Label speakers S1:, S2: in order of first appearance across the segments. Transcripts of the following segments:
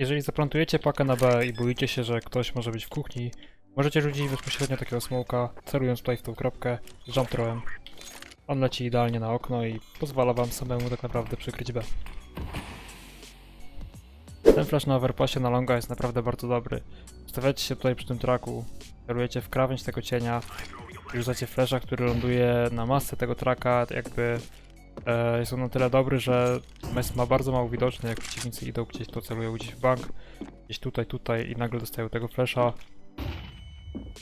S1: Jeżeli zaplantujecie pakę na B i boicie się, że ktoś może być w kuchni, możecie rzucić bezpośrednio takiego smoka, celując tutaj w tą kropkę z jump throwem. On leci idealnie na okno i pozwala wam samemu tak naprawdę przykryć B. Ten flash na overpassie na longa jest naprawdę bardzo dobry. Stawiacie się tutaj przy tym traku, celujecie w krawędź tego cienia rzucacie flasha, który ląduje na masę tego traka, jakby jest on na tyle dobry, że jest ma bardzo mało widoczny, jak przeciwnicy idą gdzieś, to celują gdzieś w bank, gdzieś tutaj, tutaj i nagle dostają tego flasha.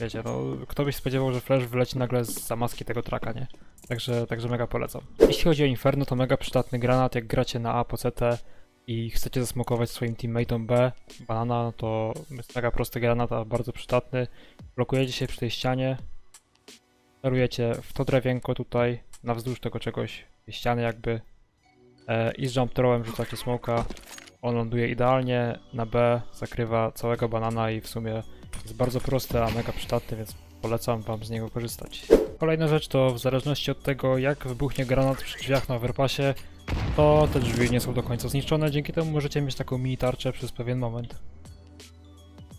S1: Wiecie, no kto byś spodziewał, że flash wyleci nagle z zamaski tego traka, nie? Także, także mega polecam. Jeśli chodzi o Inferno, to mega przydatny granat, jak gracie na A po CT i chcecie zasmokować swoim teammateom B, banana, no to jest mega prosty granat, a bardzo przydatny. Blokujecie się przy tej ścianie, celujecie w to drewienko tutaj, na wzdłuż tego czegoś, tej ściany jakby e, i z jump throwem rzucacie smoka. On ląduje idealnie na B, zakrywa całego banana i w sumie jest bardzo prosty, a mega przydatny, więc polecam wam z niego korzystać. Kolejna rzecz to w zależności od tego jak wybuchnie granat przy drzwiach na overpassie, to te drzwi nie są do końca zniszczone, dzięki temu możecie mieć taką mini tarczę przez pewien moment.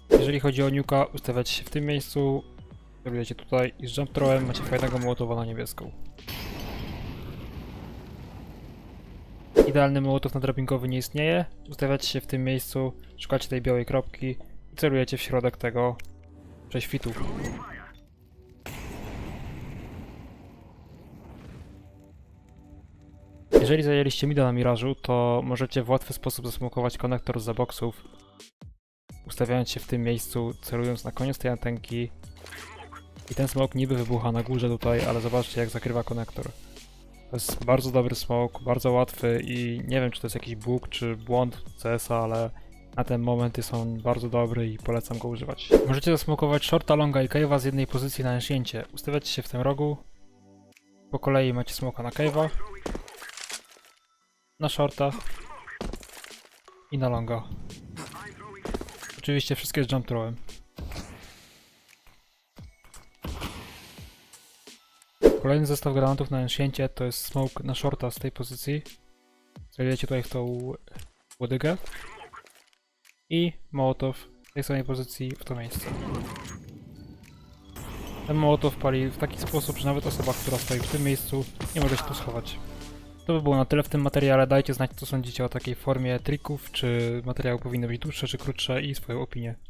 S1: Jeżeli chodzi o niuka, ustawiacie się w tym miejscu, celujecie tutaj i z jump throwem macie fajnego mołotowa na niebieską. Idealny mołotow nadrabinkowy nie istnieje, ustawiacie się w tym miejscu, szukacie tej białej kropki i celujecie w środek tego prześwitu. Jeżeli zajęliście mida na mirażu, to możecie w łatwy sposób zasmokować konektor za boksów, ustawiając się w tym miejscu, celując na koniec tej antenki i ten smok niby wybucha na górze tutaj, ale zobaczcie jak zakrywa konektor. To jest bardzo dobry smok, bardzo łatwy i nie wiem czy to jest jakiś bóg czy błąd CS-a, ale na ten moment jest on bardzo dobry i polecam go używać. Możecie zasmokować shorta, longa i cave'a z jednej pozycji na naśnięcie. Ustawiacie się w tym rogu. Po kolei macie smoka na cave'a, na shorta i na longa. Oczywiście wszystkie z jump throwem. Kolejny zestaw granatów na naśnięcie to jest smoke na shorta z tej pozycji. Celujecie tutaj w tą łodygę. I mołotow w tej samej pozycji w to miejsce. Ten mołotow pali w taki sposób, że nawet osoba, która stoi w tym miejscu nie może się tu schować. To by było na tyle w tym materiale. Dajcie znać co sądzicie o takiej formie trików, czy materiały powinny być dłuższe czy krótsze i swoją opinię.